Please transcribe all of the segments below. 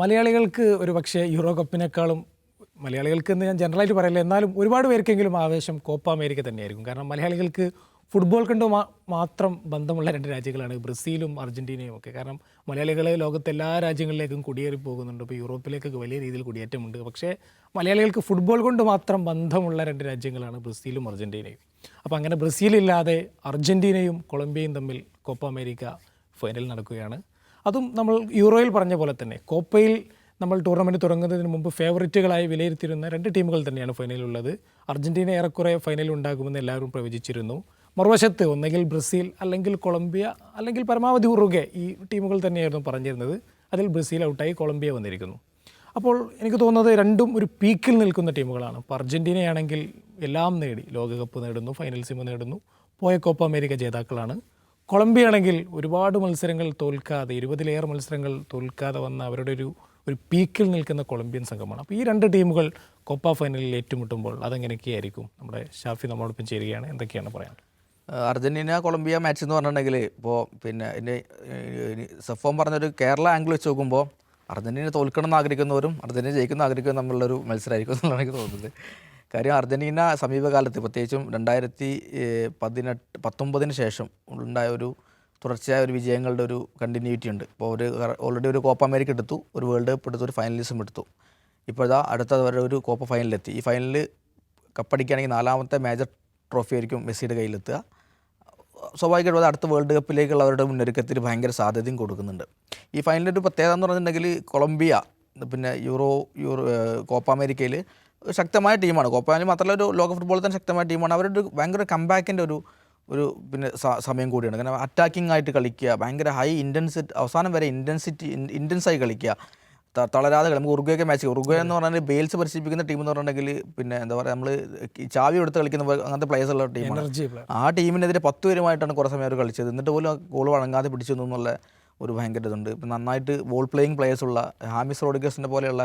മലയാളികൾക്ക് ഒരു പക്ഷേ യൂറോ കപ്പിനേക്കാളും മലയാളികൾക്ക് എന്ന് ഞാൻ ജനറലായിട്ട് പറയില്ല എന്നാലും ഒരുപാട് പേർക്കെങ്കിലും ആവേശം കോപ്പ അമേരിക്ക തന്നെയായിരിക്കും. കാരണം മലയാളികൾക്ക് ഫുട്ബോൾ കണ്ട് മാത്രം ബന്ധമുള്ള രണ്ട് രാജ്യങ്ങളാണ് ബ്രസീലും അർജന്റീനയും ഒക്കെ. കാരണം മലയാളികൾ ലോകത്തെ എല്ലാ രാജ്യങ്ങളിലേക്കും കുടിയേറി പോകുന്നുണ്ട്. ഇപ്പോൾ യൂറോപ്പിലേക്കൊക്കെ വലിയ രീതിയിൽ കുടിയേറ്റമുണ്ട്. പക്ഷേ മലയാളികൾക്ക് ഫുട്ബോൾ കൊണ്ട് മാത്രം ബന്ധമുള്ള രണ്ട് രാജ്യങ്ങളാണ് ബ്രസീലും അർജന്റീനയും അപ്പോൾ അങ്ങനെ ബ്രസീലില്ലാതെ അർജന്റീനയും കൊളംബിയയും തമ്മിൽ കോപ്പ അമേരിക്ക ഫൈനൽ നടക്കുകയാണ്. അതും നമ്മൾ യൂറോയിൽ പറഞ്ഞ പോലെ തന്നെ. കോപ്പയിൽ നമ്മൾ ടൂർണമെന്റ് തുടങ്ങുന്നതിന് മുമ്പ് ഫേവറേറ്റുകളായി വിലയിരുത്തിയിരുന്ന രണ്ട് ടീമുകൾ തന്നെയാണ് ഫൈനലിലുള്ളത്. അർജന്റീന ഏറെക്കുറെ ഫൈനലിൽ ഉണ്ടാകുമെന്ന് എല്ലാവരും പ്രവചിച്ചിരുന്നു. മറുവശത്ത് ഒന്നെങ്കിൽ ബ്രസീൽ അല്ലെങ്കിൽ കൊളംബിയ അല്ലെങ്കിൽ പരമാവധി ഉറുഗെ ഈ ടീമുകൾ തന്നെയായിരുന്നു പറഞ്ഞിരുന്നത്. അതിൽ ബ്രസീൽ ഔട്ടായി കൊളംബിയ വന്നിരിക്കുന്നു. അപ്പോൾ എനിക്ക് തോന്നുന്നത് രണ്ടും ഒരു പീക്കിൽ നിൽക്കുന്ന ടീമുകളാണ്. ഇപ്പോൾ അർജന്റീനയാണെങ്കിൽ എല്ലാം നേടി. ലോകകപ്പ് നേടുന്നു ഫൈനൽ സിമ നേടുന്നു പോയ കോപ്പ അമേരിക്ക ജേതാക്കളാണ്. കൊളംബിയ ആണെങ്കിൽ ഒരുപാട് മത്സരങ്ങൾ തോൽക്കാതെ ഇരുപതിലേറെ മത്സരങ്ങൾ തോൽക്കാതെ വന്ന അവരുടെ ഒരു ഒരു പീക്കിൽ നിൽക്കുന്ന കൊളംബിയൻ സംഘമാണ്. അപ്പോൾ ഈ രണ്ട് ടീമുകൾ കോപ്പ ഫൈനലിൽ ഏറ്റുമുട്ടുമ്പോൾ അതെങ്ങനെയൊക്കെയായിരിക്കും? നമ്മുടെ ഷാഫി നമ്മളോടൊപ്പം ചേരുകയാണ്. എന്തൊക്കെയാണ് പറയാൻ? അർജന്റീന കൊളംബിയ മാച്ച് എന്ന് പറഞ്ഞിട്ടുണ്ടെങ്കിൽ ഇപ്പോൾ പിന്നെ എന്റെ സഫോം പറഞ്ഞൊരു കേരള ആംഗിൾ വെച്ച് നോക്കുമ്പോൾ അർജന്റീന തോൽക്കണം എന്ന് ആഗ്രഹിക്കുന്നവരും അർജന്റീന ജയിക്കുന്ന ആഗ്രഹിക്കുന്നവരും തമ്മിലുള്ളൊരു മത്സരമായിരിക്കും എന്നുള്ളതാണ് എനിക്ക് തോന്നുന്നത്. കാര്യം അർജന്റീന സമീപകാലത്ത് പ്രത്യേകിച്ചും രണ്ടായിരത്തി പതിനെട്ട് പത്തൊമ്പതിന് ശേഷം ഉണ്ടായ ഒരു തുടർച്ചയായ ഒരു വിജയങ്ങളുടെ ഒരു കണ്ടിന്യൂറ്റി ഉണ്ട്. ഇപ്പോൾ ഒരു ഓൾറെഡി ഒരു കോപ്പ അമേരിക്ക എടുത്തു ഒരു വേൾഡ് കപ്പ് എടുത്തു ഒരു ഫൈനലിസം എടുത്തു. ഇപ്പോഴാ അടുത്ത വരെ ഒരു കോപ്പ ഫൈനലിലെത്തി ഈ ഫൈനലിൽ കപ്പടിക്കുകയാണെങ്കിൽ നാലാമത്തെ മേജർ ട്രോഫി ആയിരിക്കും മെസ്സിയുടെ കയ്യിലെത്തുക. സ്വാഭാവികമായിട്ടും അത് അടുത്ത വേൾഡ് കപ്പിലേക്കുള്ള അവരുടെ മുന്നൊരുക്കത്തിൽ ഭയങ്കര സാധ്യതയും കൊടുക്കുന്നുണ്ട്. ഈ ഫൈനലിന്റെ ഒരു പ്രത്യേകത എന്ന് പറഞ്ഞിട്ടുണ്ടെങ്കിൽ കൊളംബിയ പിന്നെ യൂറോ യൂറോ കോപ്പ അമേരിക്കയിൽ ശക്തമായ ടീമാണ്. കോപ്പ അമേരിക്ക മാത്രമല്ല ഒരു ലോക ഫുട്ബോളിൽ തന്നെ ശക്തമായ ടീമാണ്. അവരുടെ ഒരു ഭയങ്കര കമ്പാക്കിന്റെ ഒരു ഒരു പിന്നെ സമയം കൂടിയാണ്. കാരണം അറ്റാക്കിംഗ് ആയിട്ട് കളിക്കുക ഭയങ്കര ഹൈ ഇന്റൻസിറ്റി അവസാനം വരെ ഇന്റൻസിറ്റി ഇന്റൻസായി കളിക്കുക. തളരാതെ കളി നമുക്ക് ഉറുഗ്വയൊക്കെ മാച്ച് ഉറുഗ്വേ എന്ന് പറഞ്ഞാൽ ബെയിൽസ് പരിശീലിപ്പിക്കുന്ന ടീം എന്ന് പറഞ്ഞിട്ടുണ്ടെങ്കിൽ പിന്നെ എന്താ പറയുക നമ്മൾ ചാവി എടുത്ത് കളിക്കുന്ന അങ്ങനത്തെ പ്ലേയേഴ്സ് ഉള്ള ടീമാണ് ആ ടീമിനെതിരെ പത്ത് പേരുമായിട്ടാണ് കുറേ സമയം അവർ കളിച്ചത്. എന്നിട്ട് പോലും ഗോൾ വഴങ്ങാതെ പിടിച്ചു എന്നുള്ള ഒരു ഭയങ്കര ഇതുണ്ട്. ഇപ്പം നന്നായിട്ട് ബോൾ പ്ലേയിങ് പ്ലേയേഴ്സ് ഉള്ള ഹാമിസ് റോഡിഗേഴ്സിന്റെ പോലെയുള്ള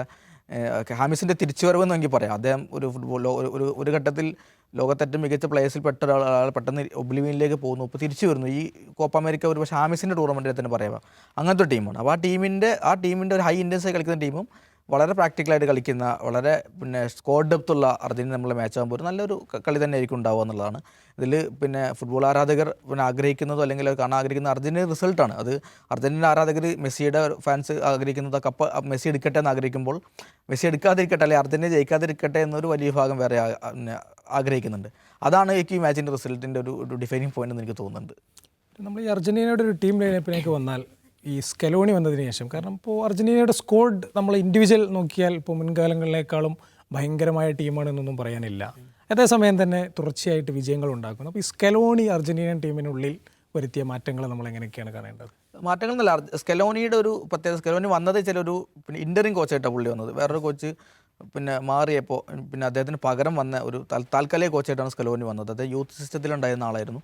ഏഹ്, ഹാമിസിന്റെ തിരിച്ചുവരവ് എന്ന് എനിക്ക് പറയാം. അദ്ദേഹം ഒരു ഫുട്ബോൾ ഒരു ഒരു ഘട്ടത്തിൽ ലോകത്തേറ്റവും മികച്ച പ്ലേയേഴ്സിൽ പെട്ട ഒരാൾ പെട്ടെന്ന് ഒബ്ലിവിയനിലേക്ക് പോകുന്നു. ഇപ്പോൾ തിരിച്ചു വരുന്നു. ഈ കോപ്പ അമേരിക്ക ഒരു പക്ഷേ ഹാമിസിന്റെ ടൂർണമെന്റിൽ തന്നെ പറയാം. അങ്ങനത്തെ ടീമാണ് അപ്പോൾ ആ ടീമിന്റെ ആ ടീമിന്റെ ഒരു ഹൈ ഇന്റൻസായി കളിക്കുന്ന ടീമും വളരെ പ്രാക്ടിക്കലായിട്ട് കളിക്കുന്ന വളരെ പിന്നെ സ്കോർ ഡെപ്തുള്ള അർജന്റീന നമ്മളെ മാച്ച് ആകുമ്പോൾ ഒരു നല്ലൊരു കളി തന്നെ ആയിരിക്കും ഉണ്ടാവുക എന്നുള്ളതാണ്. ഇതിൽ പിന്നെ ഫുട്ബോൾ ആരാധകർ പിന്നെ ആഗ്രഹിക്കുന്നതോ അല്ലെങ്കിൽ കാണാൻ ആഗ്രഹിക്കുന്ന അർജന്റീന റിസൾട്ടാണ് അത് അർജന്റീന ആരാധകർ മെസ്സിയുടെ ഫാൻസ് ആഗ്രഹിക്കുന്നത് കപ്പ് മെസ്സി എടുക്കട്ടെ എന്ന് ആഗ്രഹിക്കുമ്പോൾ മെസ്സി എടുക്കാതിരിക്കട്ടെ അല്ലെങ്കിൽ അർജന്റീന ജയിക്കാതിരിക്കട്ടെ എന്നൊരു വലിയ ഭാഗം വേറെ ആഗ്രഹിക്കുന്നുണ്ട്. അതാണ് എനിക്ക് ഈ മാച്ചിന്റെ റിസൾട്ടിന്റെ ഒരു ഡിഫൈനിങ് പോയിന്റ് എന്ന് എനിക്ക് തോന്നുന്നുണ്ട്. നമ്മൾ ഈ അർജന്റീനയുടെ ഒരു ടീം ലൈനപ്പിലേക്ക് വന്നാൽ ഈ സ്കെലോണി വന്നതിന് ശേഷം. കാരണം ഇപ്പോൾ അർജന്റീനയുടെ സ്കോഡ് നമ്മൾ ഇൻഡിവിജ്വൽ നോക്കിയാൽ ഇപ്പോൾ മുൻകാലങ്ങളിലേക്കാളും ഭയങ്കരമായ ടീമാണ് എന്നൊന്നും പറയാനില്ല. അതേസമയം തന്നെ തുടർച്ചയായിട്ട് വിജയങ്ങൾ ഉണ്ടാക്കുന്നു. അപ്പോൾ ഈ സ്കെലോണി അർജന്റീനിയൻ ടീമിനുള്ളിൽ വരുത്തിയ മാറ്റങ്ങൾ നമ്മൾ എങ്ങനെയൊക്കെയാണ് കാണേണ്ടത്? മാറ്റങ്ങൾ എന്നല്ല സ്കലോണിയുടെ ഒരു പ്രത്യേകത സ്കെലോണി വന്നത് ചിലൊരു പിന്നെ ഇന്ററിങ് കോച്ചായിട്ടാണ് പുള്ളി വന്നത്. വേറൊരു കോച്ച് പിന്നെ മാറിയപ്പോൾ പിന്നെ അദ്ദേഹത്തിന് പകരം വന്ന ഒരു താൽ- താൽക്കാലിക കോച്ചായിട്ടാണ് സ്കലോണി വന്നത്. അദ്ദേഹം യൂത്ത് സിസ്റ്റത്തിലുണ്ടായിരുന്ന ആളായിരുന്നു.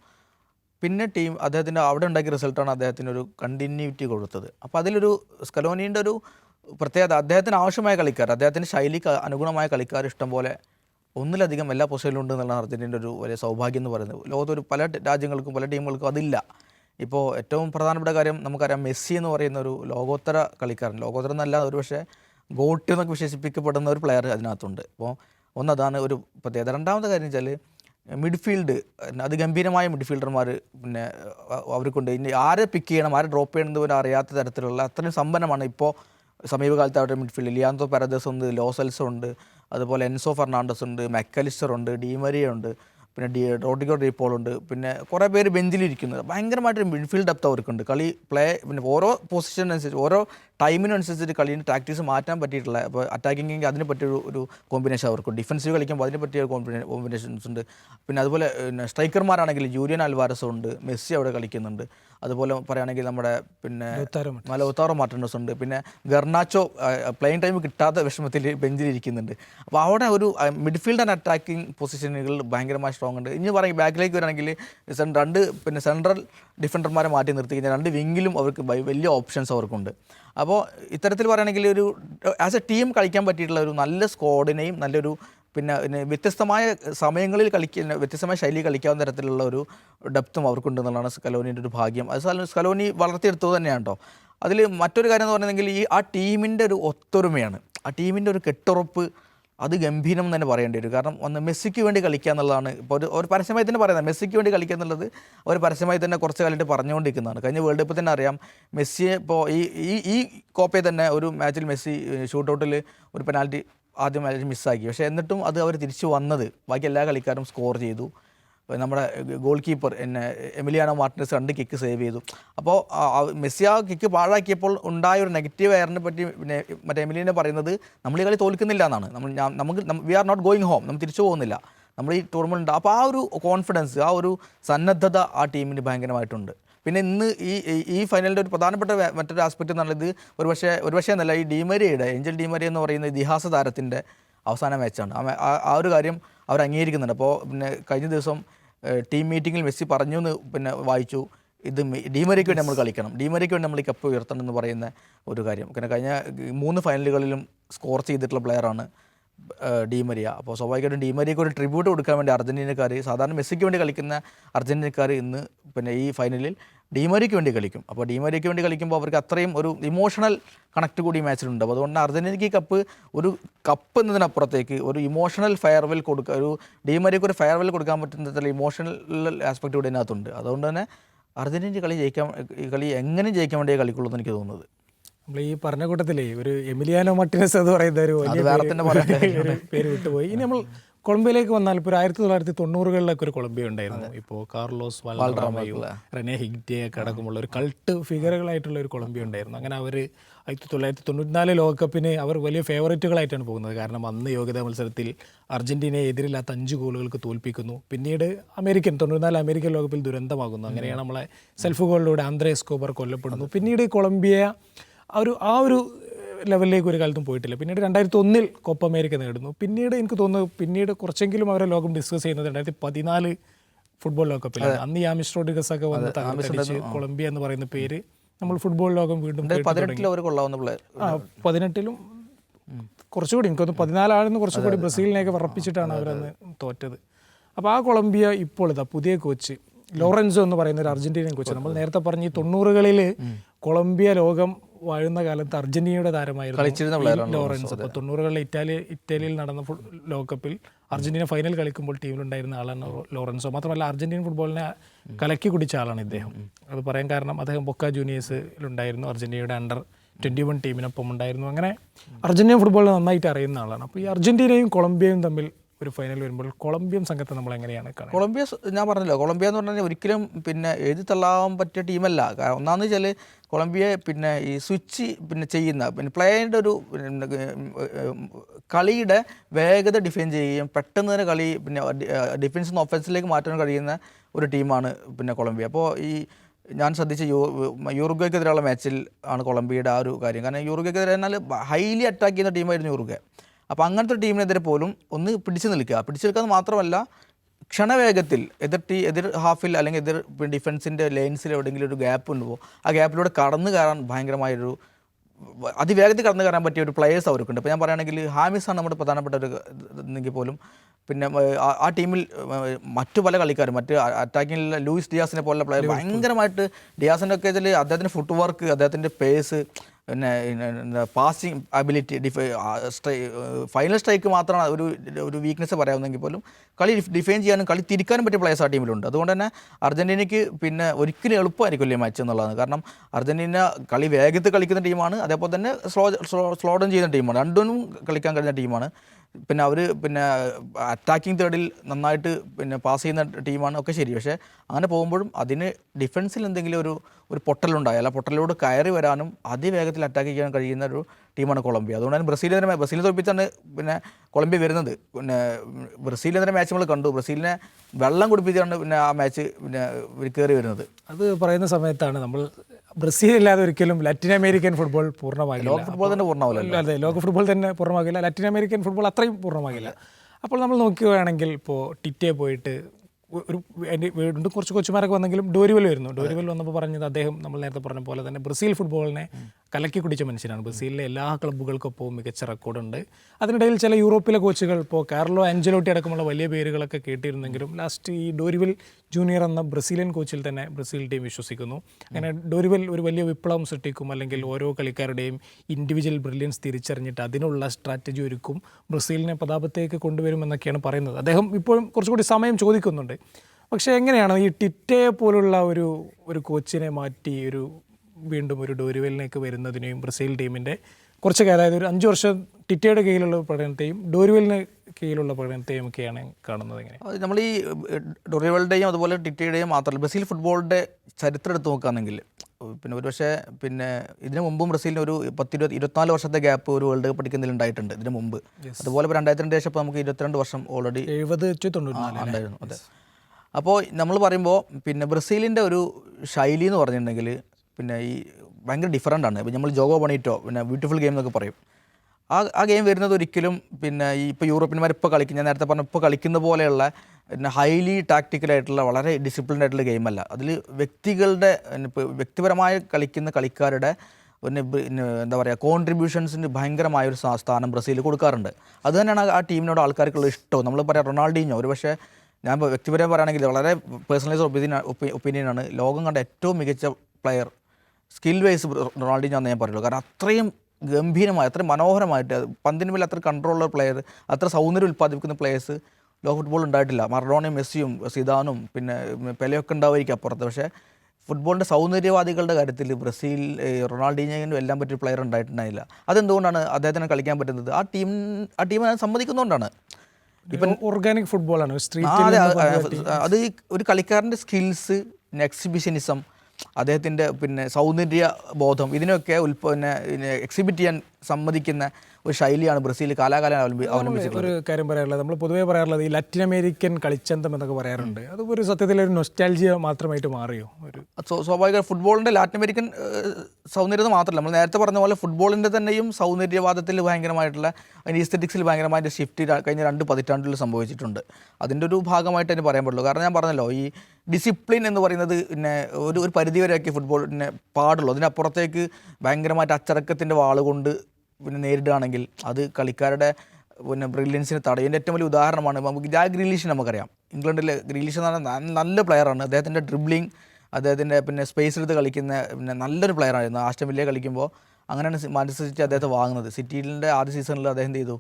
പിന്നെ ടീം അദ്ദേഹത്തിന്റെ അവിടെ ഉണ്ടാക്കിയ റിസൾട്ടാണ് അദ്ദേഹത്തിന് ഒരു കണ്ടിന്യൂറ്റി കൊടുത്തത്. അപ്പോൾ അതിലൊരു സ്കലോനീന്റെ ഒരു പ്രത്യേകത അദ്ദേഹത്തിന് ആവശ്യമായ കളിക്കാർ അദ്ദേഹത്തിന്റെ ശൈലിക്ക് അനുഗുണമായ കളിക്കാർ ഇഷ്ടം പോലെ ഒന്നിലധികം എല്ലാ പൊസിഷനിലും ഉണ്ട് എന്നുള്ളതാണ് അർജന്റീന്റെ ഒരു വലിയ സൗഭാഗ്യം എന്ന് പറയുന്നത്. ലോകത്തൊരു പല രാജ്യങ്ങൾക്കും പല ടീമുകൾക്കും അതില്ല. ഇപ്പോൾ ഏറ്റവും പ്രധാനപ്പെട്ട കാര്യം നമുക്കറിയാം മെസ്സി എന്ന് പറയുന്ന ഒരു ലോകോത്തര കളിക്കാരൻ. ലോകോത്തരം എന്നല്ല ഒരു പക്ഷേ ഗോട്ട് എന്നൊക്കെ വിശേഷിപ്പിക്കപ്പെടുന്ന ഒരു പ്ലെയർ അതിനകത്തുണ്ട്. അപ്പോൾ ഒന്നതാണ് ഒരു പ്രത്യേകത. രണ്ടാമത്തെ കാര്യം വെച്ചാൽ മിഡ്ഫീൽഡ് അതിഗംഭീരമായ മിഡ്ഫീൽഡർമാർ പിന്നെ അവർക്കുണ്ട് ഇനി ആരെ പിക്ക് ചെയ്യണം ആരെ ഡ്രോപ്പ് ചെയ്യണമെന്ന് പോലും അറിയാത്ത തരത്തിലുള്ള അത്രയും സമ്പന്നമാണ് ഇപ്പോൾ സമീപകാലത്ത് അവരുടെ മിഡ്ഫീൽഡ് ലിയാന്തോ പെരദസ് ഉണ്ട് ലോസൽസ് ഉണ്ട് അതുപോലെ എൻസോ ഫെർണാണ്ടസ് ഉണ്ട് മെക്കലിസ്റ്റർ ഉണ്ട് ഡീമരിയ ഉണ്ട്. പിന്നെ ഡി റോഡിഗോ ഡീപോൾ ഉണ്ട് പിന്നെ കുറേ പേര് ബെഞ്ചിലിരിക്കുന്നത്. ഭയങ്കരമായിട്ടൊരു മിഡ്ഫീൽഡ് ഡെപ്ത് അവർക്കുണ്ട്. കളി പ്ലേ പിന്നെ ഓരോ പൊസിഷനനുസരിച്ച് ഓരോ ടൈമിനനുസരിച്ചിട്ട് കളിയുടെ ടാക്ടീസ് മാറ്റാൻ പറ്റിയിട്ടുള്ള അപ്പോൾ അറ്റാക്കിംഗ് അതിന് പറ്റിയൊരു ഒരു കോമ്പിനേഷൻ അവർക്കുണ്ട് ഡിഫൻസീവ് കളിക്കുമ്പോൾ അതിന് പറ്റിയ കോമ്പിനേ കോമ്പിനേഷൻസ് ഉണ്ട്. പിന്നെ അതുപോലെ സ്ട്രൈക്കർമാരാണെങ്കിൽ ജൂലിയൻ അൽവാരസ് ഉണ്ട്. മെസ്സി അവിടെ കളിക്കുന്നുണ്ട്. അതുപോലെ പറയുകയാണെങ്കിൽ നമ്മുടെ പിന്നെ നല്ല മലോത്താറോ മാർട്ടിനസ് ഉണ്ട്. പിന്നെ ഗർണാച്ചോ പ്ലെയിൻ ടൈം കിട്ടാത്ത വിഷമത്തിൽ ബെഞ്ചിലിരിക്കുന്നുണ്ട് അപ്പോൾ അവിടെ ഒരു മിഡ്ഫീൽഡ് ആൻഡ് അറ്റാക്കിംഗ് പൊസിഷനുകൾ ഭയങ്കരമായി സ്ട്രോങ് ഉണ്ട്. ഇനി പറയും ബാക്കിലേക്ക് വരാണെങ്കിൽ രണ്ട് പിന്നെ സെൻട്രൽ ഡിഫൻഡർമാരെ മാറ്റി നിർത്തി കഴിഞ്ഞാൽ രണ്ട് വിങ്ങിലും അവർക്ക് വലിയ ഓപ്ഷൻസ് അവർക്കുണ്ട്. അപ്പോൾ ഇത്തരത്തിൽ പറയുകയാണെങ്കിൽ ഒരു ആസ് എ ടീം കളിക്കാൻ പറ്റിയിട്ടുള്ള ഒരു നല്ല സ്ക്വാഡിനെയും നല്ലൊരു പിന്നെ വ്യത്യസ്തമായ സമയങ്ങളിൽ കളിക്കുന്ന വ്യത്യസ്തമായ ശൈലി കളിക്കാവുന്ന തരത്തിലുള്ള ഒരു ഡെപ്തും അവർക്കുണ്ട് എന്നുള്ളതാണ് സ്കലോനിന്റെ ഒരു ഭാഗ്യം. അത് സ്കലോ- സ്കലോനി വളർത്തിയെടുത്തത് തന്നെയാണ് കേട്ടോ അതിൽ മറ്റൊരു കാര്യം എന്ന് പറയുന്നെങ്കിൽ ഈ ആ ടീമിന്റെ ഒരു ഒത്തൊരുമയാണ്. ആ ടീമിന്റെ ഒരു കെട്ടുറപ്പ് അത് ഗംഭീരം എന്ന് തന്നെ പറയേണ്ടി വരും. കാരണം ഒന്ന് മെസ്സിക്ക് വേണ്ടി കളിക്കുക എന്നുള്ളതാണ്. ഇപ്പോൾ ഒരു ഒരു പരസ്യമായി തന്നെ പറയുന്നത് മെസ്സിക്ക് വേണ്ടി കളിക്കുക എന്നുള്ളത് അവർ പരസ്യമായി തന്നെ കുറച്ച് കാലമായിട്ട് പറഞ്ഞുകൊണ്ടിരിക്കുന്നതാണ്. കഴിഞ്ഞ വേൾഡ് കപ്പിൽ തന്നെ അറിയാം മെസ്സിയെ ഇപ്പോൾ ഈ ഈ ഈ കോപ്പയെ തന്നെ ഒരു മാച്ചിൽ മെസ്സി ഷൂട്ടൗട്ടിൽ ഒരു പെനാൽറ്റി ആദ്യം മിസ്സാക്കി. പക്ഷേ എന്നിട്ടും അത് അവർ തിരിച്ചു വന്നത്. ബാക്കി എല്ലാ കളിക്കാരും സ്കോർ ചെയ്തു. നമ്മുടെ ഗോൾ കീപ്പർ എന്നെ എമിലിയാനോ മാർട്ടിനസ് രണ്ട് കിക്ക് സേവ് ചെയ്തു. അപ്പോൾ മെസ്സി ആ കിക്ക് പാഴാക്കിയപ്പോൾ ഉണ്ടായ ഒരു നെഗറ്റീവ് എയറിനെ പറ്റി പിന്നെ മറ്റേ എമിലിയനെ പറയുന്നത് നമ്മൾ ഈ കളി തോൽക്കുന്നില്ല എന്നാണ്. നമ്മൾ നമുക്ക് we are not going home നമ്മൾ തിരിച്ചു പോകുന്നില്ല. നമ്മൾ ഈ ടൂർണമെന്റ് അപ്പോൾ ആ ഒരു കോൺഫിഡൻസ് ആ ഒരു സന്നദ്ധത ആ ടീമിന് ഭയങ്കരമായിട്ടുണ്ട്. പിന്നെ ഇന്ന് ഈ ഈ- ഫൈനലിന്റെ ഒരു പ്രധാനപ്പെട്ട മറ്റൊരു ആസ്പെക്റ്റ് എന്നുള്ളത് പറയുന്നത് ഒരു പക്ഷേ ഒരു പക്ഷേ എന്നല്ല ഈ ഡിമരിയുടെ ഏഞ്ചൽ ഡിമരി എന്ന് പറയുന്ന ഇതിഹാസ താരത്തിന്റെ അവസാന മാച്ചാണ് ആ ഒരു കാര്യം അവർ അംഗീകരിക്കുന്നുണ്ട്. അപ്പോൾ പിന്നെ കഴിഞ്ഞ ദിവസം ടീം മീറ്റിങ്ങിൽ മെസ്സി പറഞ്ഞു എന്ന് പിന്നെ വായിച്ചു. ഇത് ഡിമരിക്ക് വേണ്ടി നമ്മൾ കളിക്കണം. ഡിമരിക്ക് വേണ്ടി നമ്മൾ ഈ കപ്പ് ഉയർത്തണം എന്ന് പറയുന്ന ഒരു കാര്യം. പിന്നെ കഴിഞ്ഞ മൂന്ന് ഫൈനലുകളിലും സ്കോർ ചെയ്തിട്ടുള്ള പ്ലെയറാണ് ഡിമരിയ. അപ്പോൾ സ്വാഭാവികമായിട്ടും ഡിമരിക്ക് ഒരു ട്രിബ്യൂട്ട് കൊടുക്കാൻ വേണ്ടി അർജന്റീനക്കാർ സാധാരണ മെസ്സിക്ക് വേണ്ടി കളിക്കുന്ന അർജന്റീനക്കാർ ഇന്ന് പിന്നെ ഈ ഫൈനലിൽ ഡീമരിക്ക് വേണ്ടി കളിക്കും. അപ്പോൾ ഡിമോരിക്ക് വേണ്ടി കളിക്കുമ്പോൾ അവർക്ക് അത്രയും ഒരു ഇമോഷണൽ കണക്ട് കൂടി മാച്ചിലുണ്ടാവും മാച്ചിലുണ്ട് അപ്പോൾ അതുകൊണ്ട് അർജന്റീനയ്ക്ക് ഈ കപ്പ് ഒരു കപ്പ് എന്നതിനപ്പുറത്തേക്ക് ഒരു ഇമോഷണൽ ഫയർവെൽ കൊടുക്കുക ഒരു ഡിമോരിക്ക് ഒരു ഫയർവെൽ കൊടുക്കാൻ പറ്റുന്ന തരത്തിലുള്ള ഇമോഷണൽ ആസ്പെക്ട് കൂടി ഇതിനകത്തുണ്ട്. അതുകൊണ്ട് തന്നെ അർജന്റീന കളി ജയിക്കാൻ ഈ കളി എങ്ങനെ ജയിക്കാൻ വേണ്ടിയേ കളിക്കുള്ളൂ എന്ന് എനിക്ക് തോന്നുന്നത്. നമ്മൾ ഈ പറഞ്ഞ കൂട്ടത്തിലേ ഒരു എമിലിയാനോ മട്ടിനസ് എന്ന് പറയുന്ന ഒരു പേര് വിട്ടുപോയി. ഇനി നമ്മൾ കൊളംബിയയിലേക്ക് വന്നാൽ ഇപ്പോൾ ഒരു ആയിരത്തി തൊള്ളായിരത്തി തൊണ്ണൂറുകളിലൊക്കെ ഒരു കൊളംബിയ ഉണ്ടായിരുന്നു. ഇപ്പോൾ കാർലോസ് വാൽഡ്രാമയും റെനെ ഹിഗ്റ്റിയെ ഒക്കെ അടക്കമുള്ള ഒരു കൾട്ട് ഫിഗറുകളായിട്ടുള്ള ഒരു കൊളംബിയ ഉണ്ടായിരുന്നു. അങ്ങനെ അവർ ആയിരത്തി തൊള്ളായിരത്തി തൊണ്ണൂറ്റിനാല് ലോകകപ്പിന് അവർ വലിയ ഫേവറേറ്റുകളായിട്ടാണ് പോകുന്നത്. കാരണം അന്ന് യോഗ്യതാ മത്സരത്തിൽ അർജന്റീനയെ എതിരില്ലാത്ത അഞ്ച് ഗോളുകൾക്ക് തോൽപ്പിക്കുന്നു. പിന്നീട് അമേരിക്കൻ തൊണ്ണൂറ്റിനാല് അമേരിക്കൻ ലോകകപ്പിൽ ദുരന്തമാകുന്നു. അങ്ങനെയാണ് നമ്മളെ സെൽഫ് ഗോളിലൂടെ ആന്ത്രേ സ്കോബർ കൊല്ലപ്പെടുന്നു. പിന്നീട് കൊളംബിയ ഒരു ആ ഒരു ലെവലിലേക്ക് ഒരു കാലത്തും പോയിട്ടില്ല. പിന്നീട് രണ്ടായിരത്തി ഒന്നിൽ കോപ്പ അമേരിക്ക നേടുന്നു. പിന്നീട് എനിക്ക് തോന്നുന്നു പിന്നീട് കുറച്ചെങ്കിലും അവരെ ലോകം ഡിസ്കസ് ചെയ്യുന്നത് രണ്ടായിരത്തി പതിനാല് ഫുട്ബോൾ ലോകകപ്പിൽ അന്ന് ഈ റോഡിഗസ് ഒക്കെ വന്ന് കൊളംബിയ എന്ന് പറയുന്ന പേര് നമ്മൾ ഫുട്ബോൾ ലോകം വീണ്ടും പതിനെട്ടിലും കുറച്ചുകൂടി എനിക്കൊന്ന് പതിനാലാണെന്ന് കുറച്ചുകൂടി ബ്രസീലിനെയൊക്കെ വിറപ്പിച്ചിട്ടാണ് അവരന്ന് തോറ്റത്. അപ്പോൾ ആ കൊളംബിയ ഇപ്പോൾ ഇതാ പുതിയ കോച്ച്. ലോറൻസോ എന്ന് പറയുന്ന ഒരു അർജന്റീനിയൻ കോച്ച്. നമ്മൾ നേരത്തെ പറഞ്ഞ ഈ തൊണ്ണൂറുകളിൽ കൊളംബിയ ലോകം വാഴുന്ന കാലത്ത് അർജന്റീനയുടെ താരമായിരുന്നു ലോറൻസ്. അപ്പോൾ തൊണ്ണൂറുകളിൽ ഇറ്റാലി ഇറ്റാലിയിൽ നടന്ന ലോകകപ്പിൽ അർജന്റീന ഫൈനൽ കളിക്കുമ്പോൾ ടീമിലുണ്ടായിരുന്ന ആളാണ് ലോറൻസോ. മാത്രമല്ല അർജന്റീൻ ഫുട്ബോളിനെ കലക്കി കുടിച്ച ആളാണ് ഇദ്ദേഹം. അത് പറയാൻ കാരണം അദ്ദേഹം ബൊക്ക ജൂനിയേഴ്സിലുണ്ടായിരുന്നു അർജന്റീനയുടെ അണ്ടർ ട്വന്റി വൺ ടീമിനൊപ്പം ഉണ്ടായിരുന്നു. അങ്ങനെ അർജന്റീന ഫുട്ബോളിനെ നന്നായിട്ട് അറിയുന്ന ആളാണ്. അപ്പോൾ ഈ അർജന്റീനയും കൊളംബിയയും തമ്മിൽ ഒരു ഫൈനൽ വരുമ്പോൾ കൊളംബിയൻ സംഘത്തെ നമ്മൾ എങ്ങനെയാണ് കൊളംബിയ ഞാൻ പറഞ്ഞല്ലോ കൊളംബിയ എന്ന് പറഞ്ഞാൽ ഒരിക്കലും പിന്നെ എഴുതി തള്ളാൻ പറ്റിയ ടീമല്ല ഒന്നാന്ന് വെച്ചാൽ കൊളംബിയ പിന്നെ ഈ സ്വിച്ച് പിന്നെ ചെയ്യുന്ന പിന്നെ പ്ലേയറിന്റെ ഒരു കളിയുടെ വേഗത ഡിഫൈൻ ചെയ്യുകയും പെട്ടെന്ന് തന്നെ കളി പിന്നെ ഡിഫൻസിൽ നിന്ന് ഒഫൻസിലേക്ക് മാറ്റാൻ കഴിയുന്ന ഒരു ടീമാണ് പിന്നെ കൊളംബിയ. അപ്പോൾ ഈ ഞാൻ ശ്രദ്ധിച്ച യൂ യൂറുഗയ്ക്കെതിരെയുള്ള മാച്ചിൽ ആണ് കൊളംബിയയുടെ ആ ഒരു കാര്യം. കാരണം യൂറുഗയ്ക്കെതിരെ എന്നാൽ ഹൈലി അറ്റാക്ക് ചെയ്യുന്ന ടീമായിരുന്നു യൂറുഗ അപ്പോൾ അങ്ങനത്തെ ഒരു ടീമിനെതിരെ പോലും ഒന്ന് പിടിച്ചു നിൽക്കുക. പിടിച്ചു നിൽക്കുക മാത്രമല്ല ക്ഷണവേഗത്തിൽ എതിർ ടീ എതിർ ഹാഫിൽ അല്ലെങ്കിൽ എതിർ ഡിഫൻസിന്റെ ലൈൻസിൽ എവിടെയെങ്കിലും ഒരു ഗ്യാപ്പ് ഉണ്ടോ ആ ഗ്യാപ്പിലൂടെ കടന്നു കയറാൻ ഭയങ്കരമായൊരു അതിവേഗത്തിൽ കടന്നു കയറാൻ പറ്റിയ ഒരു പ്ലേയേഴ്സ് അവർക്കുണ്ട്. ഇപ്പോൾ ഞാൻ പറയുകയാണെങ്കിൽ ഹാമിസാണ് നമ്മുടെ പ്രധാനപ്പെട്ട ഒരു ഇതെങ്കിൽ പോലും പിന്നെ ആ- ടീമിൽ മറ്റു പല കളിക്കാരും മറ്റ് അറ്റാക്കിങ്ങിലുള്ള ലൂയിസ് ഡിയാസിനെ പോലുള്ള പ്ലെയർ ഭയങ്കരമായിട്ട് ഡിയാസിന്റെ ഒക്കെ അദ്ദേഹത്തിന്റെ ഫുട് വർക്ക് അദ്ദേഹത്തിന്റെ പേസ് പിന്നെ പാസിംഗ് അബിലിറ്റി ഡിഫൈ സ്ട്രൈ ഫൈനൽ സ്ട്രൈക്ക് മാത്രമാണ് ഒരു ഒരു വീക്ക്നെസ് പറയാവുന്നെങ്കിൽ പോലും കളി ഡിഫൈൻ ചെയ്യാനും കളി തിരിക്കാനും പറ്റിയ പ്ലേയേഴ്സ് ആ ടീമിലുണ്ട് അതുകൊണ്ട് തന്നെ അർജന്റീനയ്ക്ക് പിന്നെ ഒരിക്കലും എളുപ്പമായിരിക്കില്ല മാച്ച് എന്നുള്ളതാണ്. കാരണം അർജന്റീന കളി വേഗത്തിൽ കളിക്കുന്ന ടീമാണ് അതേപോലെ തന്നെ സ്ലോ സ്ലോ ഡൗൺ ചെയ്യുന്ന ടീമാണ് രണ്ടും കളിക്കാൻ കഴിയുന്ന ടീമാണ് പിന്നെ അവർ പിന്നെ അറ്റാക്കിംഗ് തേർഡിൽ നന്നായിട്ട് പിന്നെ പാസ് ചെയ്യുന്ന ടീമാണ് ഒക്കെ ശരി. പക്ഷേ അങ്ങനെ പോകുമ്പോഴും അതിന് ഡിഫൻസിൽ എന്തെങ്കിലും ഒരു ഒരു പൊട്ടലുണ്ടായാൽ ആ പൊട്ടലോട് കയറി വരാനും അതിവേഗത്തിൽ അറ്റാക്ക് ചെയ്യാൻ കഴിയുന്ന ഒരു ടീമാണ് കൊളംബിയ. അതുകൊണ്ട് അതുകൊണ്ടാണ് ബ്രസീലിനെ ബ്രസീലിനെ തോൽപ്പിച്ചാണ് പിന്നെ കൊളംബിയ വരുന്നത്. പിന്നെ ബ്രസീലിനെ തന്നെ മാച്ച് നമ്മൾ കണ്ടു. ബ്രസീലിനെ വെള്ളം കുടിപ്പിച്ചാണ് പിന്നെ ആ മാച്ച് പിന്നെ കയറി വരുന്നത്. അത് പറയുന്ന സമയത്താണ് നമ്മൾ ബ്രസീൽ ഇല്ലാതെ ഒരിക്കലും ലാറ്റിൻ അമേരിക്കൻ ഫുട്ബോൾ പൂർണമാകില്ല. ലോക ഫുട്ബോൾ തന്നെ പൂർണമാകില്ല അതെ ലോക ഫുട്ബോൾ തന്നെ പൂർണമാകില്ല. ലാറ്റിൻ അമേരിക്കൻ ഫുട്ബോൾ അത്രയും പൂർണമാകില്ല. അപ്പോൾ നമ്മൾ നോക്കുകയാണെങ്കിൽ ഇപ്പോൾ ടിറ്റേ പോയിട്ട് ഒരു എന്റെ വീണ്ടും കുറച്ച് കൊച്ചുമാരൊക്കെ വന്നെങ്കിലും ഡോരിവൽ വരുന്നു. ഡോരിവൽ വന്നപ്പോൾ പറഞ്ഞത് അദ്ദേഹം നമ്മൾ നേരത്തെ പറഞ്ഞ പോലെ തന്നെ ബ്രസീൽ ഫുട്ബോളിനെ കലക്കി കുടിച്ച മനുഷ്യനാണ് ബ്രസീലിലെ എല്ലാ ക്ലബ്ബുകൾക്കൊപ്പവും മികച്ച റെക്കോർഡുണ്ട്. അതിനിടയിൽ ചില യൂറോപ്പിലെ കോച്ചുകൾ ഇപ്പോൾ കാർലോ ആഞ്ചലോട്ടി അടക്കമുള്ള വലിയ പേരുകളൊക്കെ കേട്ടിരുന്നെങ്കിലും ലാസ്റ്റ് ഈ ഡോരിവിൽ ജൂനിയർ എന്ന ബ്രസീലിയൻ കോച്ചിൽ തന്നെ ബ്രസീൽ ടീം വിശ്വസിക്കുന്നു. അങ്ങനെ ഡോരിവിൽ ഒരു വലിയ വിപ്ലവം സൃഷ്ടിക്കും അല്ലെങ്കിൽ ഓരോ കളിക്കാരുടെയും ഇൻഡിവിജ്വൽ ബ്രില്യൻസ് തിരിച്ചറിഞ്ഞിട്ട് അതിനുള്ള സ്ട്രാറ്റജി ഒരുക്കും ബ്രസീലിനെ പതാപത്തേക്ക് കൊണ്ടുവരുമെന്നൊക്കെയാണ് പറയുന്നത്. അദ്ദേഹം ഇപ്പോഴും കുറച്ചുകൂടി സമയം ചോദിക്കുന്നുണ്ട്. പക്ഷേ എങ്ങനെയാണ് ഈ ടിറ്റയെ പോലുള്ള ഒരു ഒരു കോച്ചിനെ മാറ്റി ഒരു വീണ്ടും ഒരു ഡോരുവലിലേക്ക് വരുന്നതിനെയും ബ്രസീൽ ടീമിന്റെ കുറച്ചൊക്കെ അതായത് ഒരു അഞ്ച് വർഷം ടിറ്റയുടെ കീഴിലുള്ള പ്രകടനത്തെയും ഡോരുവലിന് കീഴിലുള്ള പ്രകടനത്തെയും ഒക്കെയാണ് കാണുന്നത് എങ്ങനെ നമ്മൾ ഈ ഡൊറിവളുടെയും അതുപോലെ ടിറ്റയുടെയും മാത്രമല്ല ബ്രസീൽ ഫുട്ബോളിന്റെ ചരിത്രം എടുത്ത് നോക്കുകയാണെങ്കിൽ പിന്നെ ഒരുപക്ഷെ പിന്നെ ഇതിനു മുമ്പും ബ്രസീലിന് ഒരു പത്തിരുപത് ഇരുപത്തിനാല് വർഷത്തെ ഗ്യാപ്പ് ഒരു വേൾഡ് കപ്പ് അടിക്കുന്നതിൽ ഉണ്ടായിട്ടുണ്ട് ഇതിനു മുമ്പ്. അതുപോലെ രണ്ടായിരത്തി രണ്ട് ശേഷം ഇപ്പോൾ നമുക്ക് ഇരുപത്തിരണ്ട് വർഷം ഓൾറെഡി എഴുപത് ഉണ്ടായിരുന്നു. അതെ. അപ്പോൾ നമ്മൾ പറയുമ്പോൾ പിന്നെ ബ്രസീലിന്റെ ഒരു ശൈലി എന്ന് പറഞ്ഞിട്ടുണ്ടെങ്കിൽ പിന്നെ ഈ ഭയങ്കര ഡിഫറന്റ് ആണ്. ഇപ്പം നമ്മൾ ജോഗോ പണിയിട്ടോ പിന്നെ ബ്യൂട്ടിഫുൾ ഗെയിം എന്നൊക്കെ പറയും. ആ ആ ഗെയിം വരുന്നത് ഒരിക്കലും പിന്നെ ഈ ഇപ്പോൾ യൂറോപ്യന്മാർ ഇപ്പോൾ കളിക്കുന്ന ഞാൻ നേരത്തെ പറഞ്ഞ ഇപ്പോൾ കളിക്കുന്ന പോലെയുള്ള പിന്നെ ഹൈലി ടാക്ടിക്കലായിട്ടുള്ള വളരെ ഡിസിപ്ലിൻഡ് ആയിട്ടുള്ള ഗെയിമല്ല അതിൽ വ്യക്തികളുടെ വ്യക്തിപരമായ കളിക്കുന്ന കളിക്കാരുടെ പിന്നെ എന്താ പറയുക കോൺട്രിബ്യൂഷൻസിന് ഭയങ്കരമായ ഒരു സ്ഥാ- സ്ഥാനം ബ്രസീൽ കൊടുക്കാറുണ്ട്. അത് തന്നെയാണ് ആ- ടീമിനോട് ആൾക്കാർക്കുള്ള ഇഷ്ടം നമ്മൾ പറയാം റൊണാൾഡീഞ്ഞോ ഒരു പക്ഷേ ഞാൻ വ്യക്തിപരമായി വ്യക്തിപരം പറയുകയാണെങ്കിൽ വളരെ പേഴ്സണലൈസ് ഒപ്പീനിയൻ ഒപ്പീനിയനാണ് ലോകം കണ്ട ഏറ്റവും മികച്ച പ്ലെയർ സ്കിൽ വൈസ് റൊണാൾഡിനോ എന്ന് ഞാൻ പറയുള്ളൂ കാരണം അത്രയും ഗംഭീരമായി അത്രയും മനോഹരമായിട്ട് പന്തിന് മേലെ അത്ര കൺട്രോളുള്ള പ്ലെയർ അത്ര സൗന്ദര്യം ഉൽപ്പാദിപ്പിക്കുന്ന പ്ലേയേഴ്സ് ലോ ഫുട്ബോൾ ഉണ്ടായിട്ടില്ല. മറഡോണയും മെസ്സിയും സിദാനും പിന്നെ പെലയൊക്കെ ഉണ്ടാവുമായിരിക്കും അപ്പുറത്ത്. പക്ഷേ ഫുട്ബോളിന്റെ സൗന്ദര്യവാദികളുടെ കാര്യത്തിൽ ബ്രസീൽ റൊണാൾഡീനും എല്ലാം പറ്റിയ പ്ലെയർ ഉണ്ടായിട്ടുണ്ടായില്ല. അതെന്തുകൊണ്ടാണ് അദ്ദേഹത്തിന് കളിക്കാൻ പറ്റുന്നത്? ആ ടീം ആ ടീം സമ്മതിക്കുന്നതുകൊണ്ടാണ്. ഇപ്പം ഓർഗാനിക് ഫുട്ബോളാണ് അത് ഒരു കളിക്കാരന്റെ സ്കിൽസ് എക്സിബിഷനിസം അദ്ദേഹത്തിന്റെ പിന്നെ സൗന്ദര്യ ബോധം ഇതിനൊക്കെ ഉൽപ്പ പിന്നെ എക്സിബിറ്റ് ചെയ്യാൻ സമ്മതിക്കുന്ന ഒരു ശൈലിയാണ് ബ്രസീൽ കാലാകാലം അവലംബിച്ചത് അവലംബിച്ചിട്ടുള്ളത്. ഒരു കാര്യം പറയാനുള്ളത് നമ്മൾ പൊതുവേ പറയാറുള്ളത് ഈ ലാറ്റിൻ അമേരിക്കൻ കളിച്ചന്തം എന്നൊക്കെ പറയാറുണ്ട്. അത് ഒരു സത്യത്തിൽ ഒരു നൊസ്റ്റാൾജിയ മാത്രമായിട്ട് മാറിയോ? ഒരു സ്വാഭാവിക ഫുട്ബോളിന്റെ ലാറ്റിൻ അമേരിക്കൻ സൗന്ദര്യത സൗന്ദര്യം മാത്രമല്ല. നമ്മൾ നേരത്തെ പറഞ്ഞ പോലെ ഫുട്ബോളിന്റെ തന്നെയും സൗന്ദര്യവാദത്തിൽ ഭയങ്കരമായിട്ടുള്ള അതിന്റെ ഈസ്തറ്റിക്സിൽ ഭയങ്കരമായിട്ട് ഷിഫ്റ്റ് കഴിഞ്ഞ രണ്ട് പതിറ്റാണ്ടിൽ സംഭവിച്ചിട്ടുണ്ട്. അതിന്റെ ഒരു ഭാഗമായിട്ട് തന്നെ പറയാൻ പറ്റുള്ളൂ. കാരണം ഞാൻ പറഞ്ഞല്ലോ ഈ ഡിസിപ്ലിൻ എന്ന് പറയുന്നത് പിന്നെ ഒരു ഒരു പരിധി ഫുട്ബോൾ പിന്നെ പാടുള്ളൂ. അതിനപ്പുറത്തേക്ക് ഭയങ്കരമായിട്ട് അച്ചടക്കത്തിന്റെ വാളുകൊണ്ട് പിന്നെ നേരിടുകയാണെങ്കിൽ അത് കളിക്കാരുടെ പിന്നെ ബ്രില്യൻസിന് തടയുന്ന ഏറ്റവും വലിയ ഉദാഹരണമാണ് നമുക്ക് ജാ ഗ്രീലിഷ് നമുക്കറിയാം. ഇംഗ്ലണ്ടിലെ ഗ്രീലിഷ് എന്ന് പറഞ്ഞാൽ നല്ല പ്ലെയറാണ് അദ്ദേഹത്തിന്റെ ഡ്രിബ്ലിംഗ് അദ്ദേഹത്തിന്റെ പിന്നെ സ്പേസ് എടുത്ത് കളിക്കുന്ന പിന്നെ നല്ലൊരു പ്ലെയറായിരുന്നു ആസ്റ്റം വില്ലേ കളിക്കുമ്പോൾ അങ്ങനെയാണ് മനസ്സിച്ച് അദ്ദേഹത്തെ വാങ്ങുന്നത്. സിറ്റിയിലെ ആദ്യ സീസണിൽ അദ്ദേഹം ചെയ്തു?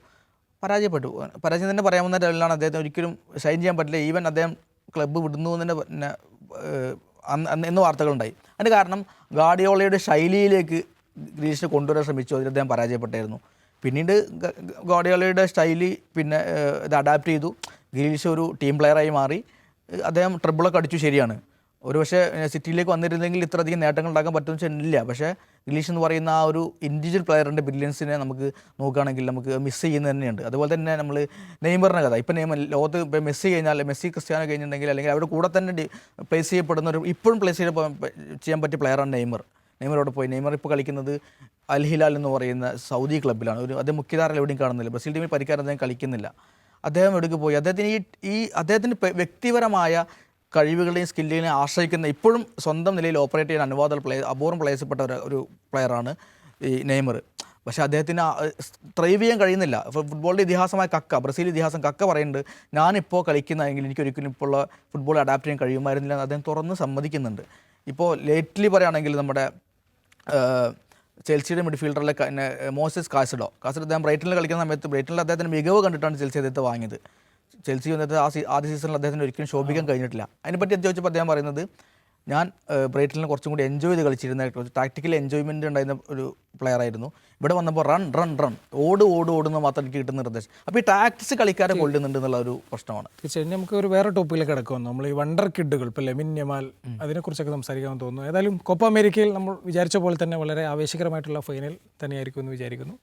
പരാജയപ്പെട്ടു. പരാജയം തന്നെ പറയാവുന്ന ലെവലിലാണ് അദ്ദേഹത്തെ ഒരിക്കലും ഷൈൻ ചെയ്യാൻ പറ്റില്ല. ഈവൻ അദ്ദേഹം ക്ലബ്ബ് വിടുന്നു എന്ന് തന്നെ അന്ന് എന്ന് വാർത്തകളുണ്ടായി. അതിന് കാരണം ഗാഡിയോളയുടെ ശൈലിയിലേക്ക് ഗ്രീലിഷിനെ കൊണ്ടുവരാൻ ശ്രമിച്ചു. അതിൽ അദ്ദേഹം പരാജയപ്പെട്ടായിരുന്നു. പിന്നീട് ഗാഡിയോളയുടെ സ്റ്റൈലി പിന്നെ ഇത് അഡാപ്റ്റ് ചെയ്തു. ഗ്രീസ് ഒരു ടീം പ്ലെയറായി മാറി. അദ്ദേഹം ട്രിബിളൊക്കെ അടിച്ചു ശരിയാണ്. ഒരു പക്ഷേ സിറ്റിയിലേക്ക് വന്നിരുന്നെങ്കിൽ ഇത്രയധികം നേട്ടങ്ങൾ ഉണ്ടാക്കാൻ ഇല്ല. പക്ഷേ ഇംഗ്ലീഷ് എന്ന് പറയുന്ന ആ ഒരു ഇൻഡിവിജ്വൽ പ്ലെയറിന്റെ ബ്രില്യൻസിനെ നമുക്ക് നോക്കുകയാണെങ്കിൽ നമുക്ക് മിസ് ചെയ്യുന്നത് തന്നെയുണ്ട്. അതുപോലെ തന്നെ നമ്മൾ നെയ്മറിന്റെ കഥ. ഇപ്പം നെയ്മർ ലോകത്ത് ഇപ്പോൾ മെസ്സി കഴിഞ്ഞാൽ മെസ്സി ക്രിസ്ത്യാനോ കഴിഞ്ഞിട്ടുണ്ടെങ്കിൽ അല്ലെങ്കിൽ അവരുടെ കൂടെ തന്നെ പ്ലേസ് ചെയ്യപ്പെടുന്ന ഒരു ഇപ്പോഴും പ്ലേസ് ചെയ്ത് ചെയ്യാൻ പറ്റിയ പ്ലെയറാണ് നെയ്മർ. അവിടെ പോയി? നെയ്മർ ഇപ്പോൾ കളിക്കുന്നത് അൽ ഹിലാൽ എന്ന് പറയുന്ന സൗദി ക്ലബ്ബിലാണ് ഒരു അദ്ദേഹം മുഖ്യധാരയിൽ എവിടെയും കാണുന്നില്ല. ബ്രസീൽ ടീമിൽ പരിക്കാരൻ അദ്ദേഹം കളിക്കുന്നില്ല. അദ്ദേഹം എവിടേക്ക് പോയി? അദ്ദേഹത്തിന് ഈ ഈ അദ്ദേഹത്തിന്റെ വ്യക്തിപരമായ കഴിവുകളെയും സ്കില്ലുകളെയും ആശ്രയിക്കുന്ന ഇപ്പോഴും സ്വന്തം നിലയിൽ ഓപ്പറേറ്റ് ചെയ്യാൻ അനുവാദ പ്ലേ അപൂർവം പ്ലേസിൽപ്പെട്ട ഒരു ഒരു പ്ലെയറാണ് ഈ നെയ്മർ പക്ഷേ അദ്ദേഹത്തിന് ത്രൈവ് ചെയ്യാൻ കഴിയുന്നില്ല. ഫുട്ബോളിന്റെ ഇതിഹാസമായ കക്ക ബ്രസീൽ ഇതിഹാസം കക്ക പറയുന്നുണ്ട് ഞാനിപ്പോൾ കളിക്കുന്നതെങ്കിൽ എനിക്ക് ഒരിക്കലും ഇപ്പോൾ ഉള്ള ഫുട്ബോൾ അഡാപ്റ്റ് ചെയ്യാൻ കഴിയുമായിരുന്നില്ല എന്ന് അദ്ദേഹം തുറന്ന് സമ്മതിക്കുന്നുണ്ട്. ഇപ്പോൾ ലേറ്റ്ലി പറയുകയാണെങ്കിൽ നമ്മുടെ ചെൽസിയുടെ മിഡ്ഫീൽഡറിലെ മോസസ് കാസഡോ. കാസഡോ അദ്ദേഹം ബ്രൈറ്റണിൽ കളിക്കുന്ന സമയത്ത് ബ്രൈറ്റണിൽ അദ്ദേഹത്തിന്റെ മികവ് കണ്ടിട്ടാണ് ചെൽസി അദ്ദേഹത്തെ വാങ്ങിയത്. ചെൽസി വന്നിട്ട് ആ സീ ആദ്യ സീസണിൽ അദ്ദേഹത്തിന് ഒരിക്കലും ശോഭിക്കാൻ കഴിഞ്ഞിട്ടില്ല. അതിനെപ്പറ്റി എന്ത് ചോദിച്ചപ്പോൾ അദ്ദേഹം പറയുന്നത് ഞാൻ ബ്രൈറ്റണിൽ കുറച്ചും കൂടി എൻജോയ് ചെയ്ത് കളിച്ചിരുന്ന ടാക്ടിക്കൽ എൻജോയ്മെന്റ് ഉണ്ടായിരുന്ന ഒരു പ്ലെയർ ആയിരുന്നു. ഇവിടെ വന്നപ്പോൾ റൺ റൺ റൺ ഓട് ഓട് ഓടുന്ന മാത്രം എനിക്ക് കിട്ടുന്ന നിർദ്ദേശം. അപ്പോൾ ഈ ടാക്ടിക്സ് കളിക്കാരെ കൊള്ളുന്നുണ്ട് എന്നുള്ള ഒരു പ്രശ്നമാണ്. തീർച്ചയായും നമുക്ക് ഒരു വേറെ ടോപ്പിലേക്ക് കിടക്കും നമ്മൾ ഈ വണ്ടർ കിഡുകൾ ഇപ്പോൾ ലെമിൻ യമാൽ അതിനെക്കുറിച്ചൊക്കെ സംസാരിക്കാമെന്ന് തോന്നുന്നു. ഏതായാലും കോപ്പ അമേരിക്കയിൽ നമ്മൾ വിചാരിച്ച പോലെ തന്നെ വളരെ ആവേശകരമായിട്ടുള്ള ഫൈനൽ തന്നെയായിരിക്കും എന്ന് വിചാരിക്കുന്നു.